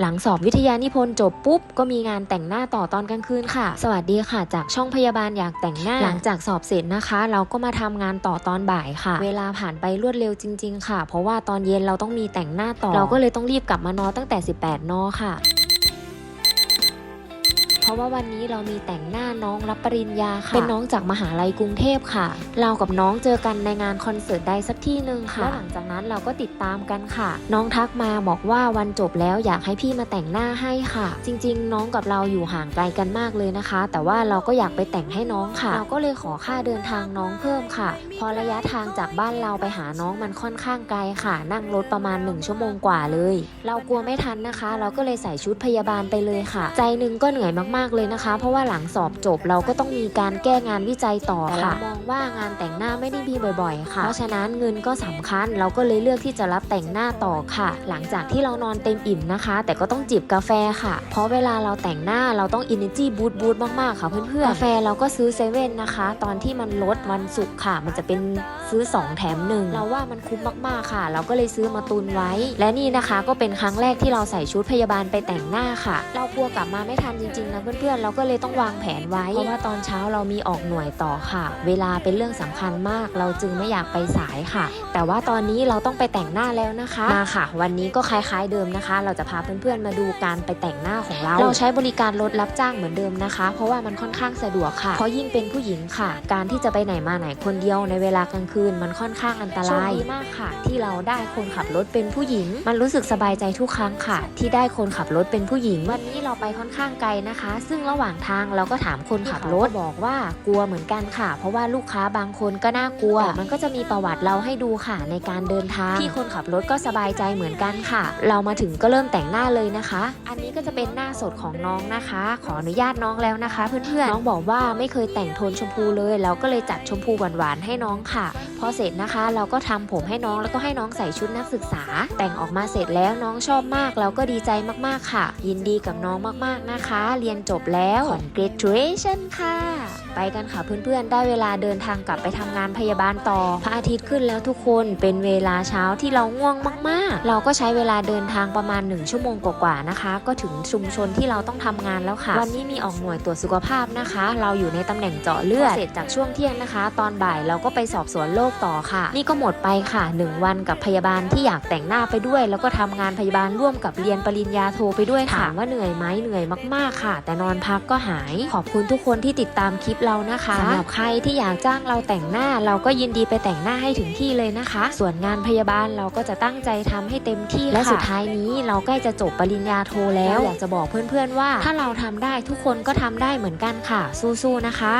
หลังสอบวิทยานิพนธ์จบปุ๊บ ก็มีงานแต่งหน้าต่อตอนกลางคืนค่ะ สวัสดีค่ะ จากช่องพยาบาลอยากแต่งหน้า หลังจากสอบเสร็จนะคะ เราก็มาทำงานต่อตอนบ่ายค่ะ เวลาผ่านไปรวดเร็วจริง ๆ ค่ะ เพราะว่าตอนเย็นเราต้องมีแต่งหน้าต่อ เราก็เลยต้องรีบกลับมานอนตั้งแต่ 18นอค่ะ เพราะว่าวันนี้เรามีแต่งหน้าน้องรับปริญญาค่ะ เป็นน้องจากมหาลัยกรุงเทพค่ะ เรากับน้องเจอกันในงานคอนเสิร์ตใดสักที่หนึ่งค่ะแล้วหลังจากนั้นเราก็ติดตามกันค่ะ น้องทักมาบอกว่าวันจบแล้วอยากให้พี่มาแต่งหน้าให้ค่ะ จริง ๆ น้องกับเราอยู่ห่างไกลกันมากเลยนะคะ แต่ว่าเราก็อยากไปแต่งให้น้องค่ะ เราก็เลยขอค่าเดินทางน้องเพิ่มค่ะ พอระยะทางจากบ้านเราไปหาน้องมันค่อนข้างไกลค่ะ นั่งรถประมาณ 1 ชั่วโมงกว่าเลย เรากลัวไม่ทันนะคะ เราก็เลยใส่ชุดพยาบาลไปเลยค่ะ ใจหนึงก็เหนื่อยมากๆเลยนะคะ เพราะว่าหลังสอบจบเราก็ต้องมีการแก้งานวิจัยต่อค่ะมองว่างานแต่งหน้าไม่ได้มีบ่อยๆ ค่ะ เพราะฉะนั้นเงินก็สำคัญเราก็เลยเลือกที่จะรับแต่งหน้าต่อค่ะ หลังจากที่เรานอนเต็มอิ่มนะคะ แต่ก็ต้องจิบกาแฟค่ะ เพราะเวลาเราแต่งหน้าเราต้อง energy boost boost มากๆค่ะเพื่อนๆกาแฟเราก็ซื้อเซเว่นนะคะ ตอนที่มันลดวันศุกร์ค่ะ มันจะเป็นซื้อ 2 แถมหนึ่งเราว่ามันคุ้มมากๆค่ะ เราก็เลยซื้อมาตุนไว้ และนี่นะคะก็เป็นครั้งแรกที่เราใส่ชุดพยาบาลไปแต่งหน้าค่ะ เรากลัวกลับมาไม่ทันจริงๆนะเพื่อนๆ เราก็เลยต้องวางแผนไว้ เพราะว่าตอนเช้าเรามีออกหน่วยต่อค่ะ เวลาเป็นเรื่องสำคัญมาก เราจึงไม่อยากไปสายค่ะ แต่ว่าตอนนี้เราต้องไปแต่งหน้าแล้วนะคะ มาค่ะ วันนี้ก็คล้ายๆเดิมนะคะ เราจะพาเพื่อนๆ มาดูการไปแต่งหน้าของเรา เราใช้บริการรถรับจ้างเหมือนเดิมนะคะ เพราะว่ามันค่อนข้างสะดวกค่ะ เพราะยิ่งเป็นผู้หญิงค่ะ การที่จะไปไหนมาไหนคนเดียวในเวลากลางคืนมันค่อนข้างอันตรายโชคดีมากค่ะ ที่เราได้คนขับรถเป็นผู้หญิง มันรู้สึกสบายใจทุกครั้งค่ะ ที่ได้คนขับรถเป็นผู้หญิงวันนี้เราไปค่อนข้างไกลนะคะซึ่งระหว่างทางเราก็ถามคนขับรถบอกว่ากลัวเหมือนกันค่ะ เพราะว่าลูกค้าบางคนก็น่ากลัว มันก็จะมีประวัติเราให้ดูค่ะในการเดินทางพี่คนขับรถก็สบายใจเหมือนกันค่ะ เรามาถึงก็เริ่มแต่งหน้าเลยนะคะ อันนี้ก็จะเป็นหน้าสดของน้องนะคะ ขออนุญาตน้องแล้วนะคะ เพื่อนๆน้องบอกว่าไม่เคยแต่งโทนชมพูเลยเราก็เลยจัดชมพูหวานๆให้น้องค่ะพ อเสร็จนะคะ เราก็ทำผมให้น้องแล้วก็ให้น้องใส่ชุดนักศึกษา แต่งออกมาเสร็จแล้วน้องชอบมาก เราก็ดีใจมากๆค่ะ ยินดีกับน้องมากๆนะคะ เรียนจบแล้ว congratulation ค่ะ ไปกันค่ะเพื่อนๆ ได้เวลาเดินทางกลับไปทำงานพยาบาลต่อ พระอาทิตย์ขึ้นแล้วทุกคนเป็นเวลาเช้าที่เราง่วงมากๆ เราก็ใช้เวลาเดินทางประมาณ 1 ชั่วโมงกว่าๆนะคะ ก็ถึงชุมชนที่เราต้องทำงานแล้วค่ะ วันนี้มีออกหน่วยตรวจสุขภาพนะคะ เราอยู่ในตำแหน่งเจาะเลือดเสร็จจากช่วงเที่ยงนะคะ ตอนบ่ายเราก็ไปสอบสวนโรคต่อค่ะ นี่ก็หมดไปค่ะ 1 วันกับพยาบาลที่อยากแต่งหน้าไปด้วย แล้วก็ทำงานพยาบาลร่วมกับเรียนปริญญาโทไปด้วยค่ะถามว่าเหนื่อยไหมเหนื่อยมากๆค่ะ แต่นอนพักก็หายขอบคุณทุกคนที่ติดตามคลิปเรานะคะสำหรับใครที่อยากจ้างเราแต่งหน้าเราก็ยินดีไปแต่งหน้าให้ถึงที่เลยนะคะ ส่วนงานพยาบาลเราก็จะตั้งใจทำให้เต็มที่และสุดท้ายนี้เราใกล้จะจบปริญญาโทแล้วอยากจะบอกเพื่อนๆว่า ถ้าเราทำได้ทุกคนก็ทำได้เหมือนกันค่ะ สู้ๆนะคะ